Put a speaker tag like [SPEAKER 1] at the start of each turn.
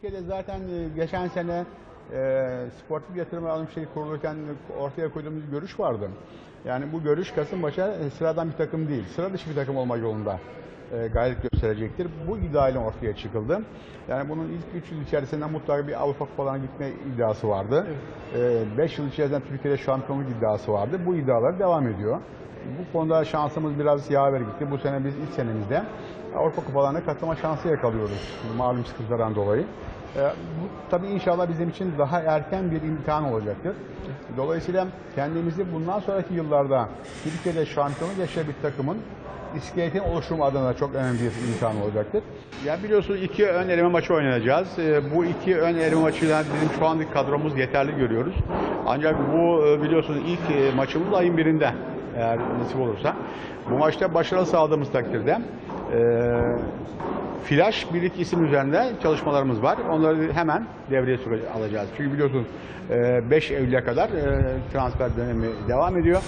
[SPEAKER 1] Türkiye'de zaten e, geçen sene e, sportif yatırım alım şey kurulurken ortaya koyduğumuz bir görüş vardı. Yani bu görüş Kasımpaşa e, sıradan bir takım değil, sıra dışı bir takım olma yolunda e, gayret gösterecektir. Bu iddiayla ortaya çıkıldı. Yani bunun ilk 3 yıl içerisinde mutlaka bir Avrupa Kupalarına gitme iddiası vardı. 5 yıl içerisinde Türkiye'de şampiyonluk iddiası vardı. Bu iddialar devam ediyor. Bu konuda şansımız biraz yaver gitti. Bu sene biz ilk senemizde Avrupa Kupalarına katılma şansı yakalıyoruz malum sıkıntılardan dolayı. Ee, bu tabii inşallah bizim için daha erken bir imkan olacaktır. Dolayısıyla kendimizi bundan sonraki yıllarda Türkiye'de şampiyonluk yaşayan bir takımın iskeletin oluşumu adına çok önemli bir imkan olacaktır. Ya biliyorsunuz iki ön eleme maçı oynayacağız. Ee, Bu iki ön eleme maçıyla bizim şu anki kadromuz yeterli görüyoruz. Ancak bu e, biliyorsunuz ilk e, maçımız ayın birinde eğer nasip olursa. Bu maçta başarı sağladığımız takdirde e, Flash Birlik isim üzerinde çalışmalarımız var. Onları hemen devreye alacağız. Çünkü biliyorsunuz e, 5 Eylül'e kadar e, transfer dönemi devam ediyor.